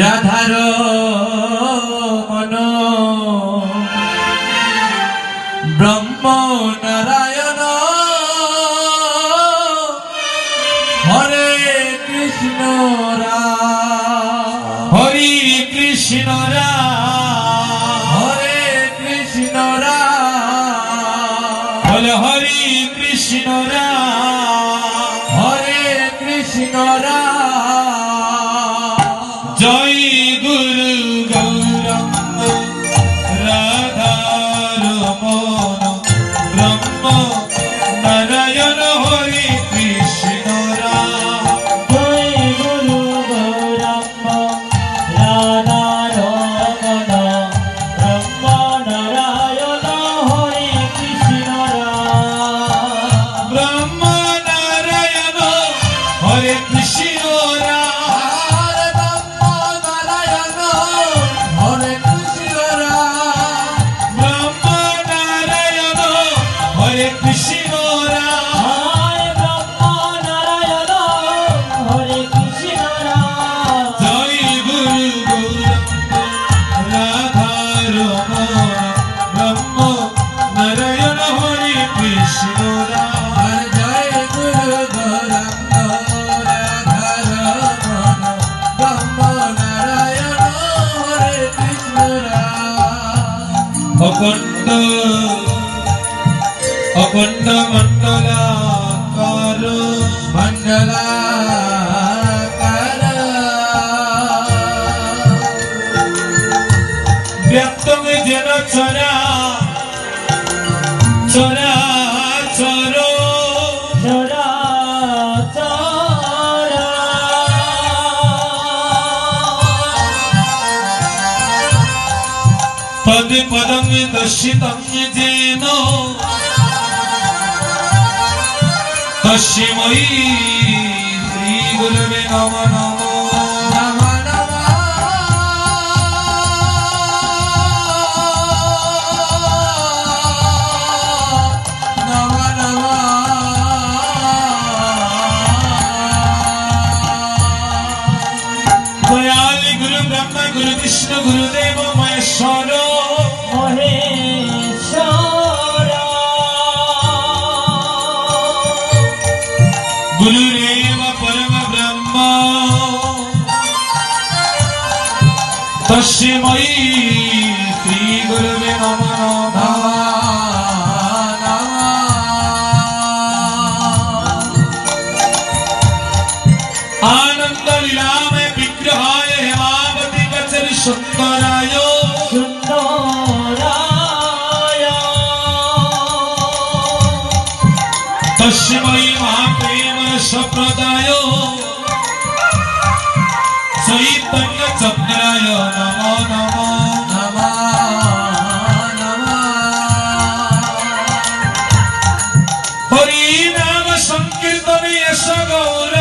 রাধার মন। ব্রহ্ম নারায়ণ হরে কৃষ্ণ রাম হরি কৃষ্ণ রাম হরে কৃষ্ণ বল হরি কৃষ্ণ রাম গুরু গৌরঙ্গ রাধার মন ব্রহ্ম নারায়ণ হরি ব্রহ্ম নারায়ণ হরে কৃষ্ণ জয় গুরু গৌরঙ্গ রাধার ব্রহ্ম নারায়ণ হরে কৃষ্ণ অখণ্ড অখণ্ড মণ্ডলাকার तुम्ही दिल चोऱ्या चोऱ्या चोरो. चोरा चोरा. पदे पदम दशितम जेनो दशिमयी श्री गुरुवे नमः. ব্রহ্মা গুরু কৃষ্ণ গুরুদেব মহেশ্বর। মহেশ্বর। গুরুদেব পরম ব্রহ্ম। তস্मै મહાપ્રેમ चैतन्य चक्राय ચક્રાય નમો નમો પરિણામ સંકીર્તન યશ ગૌર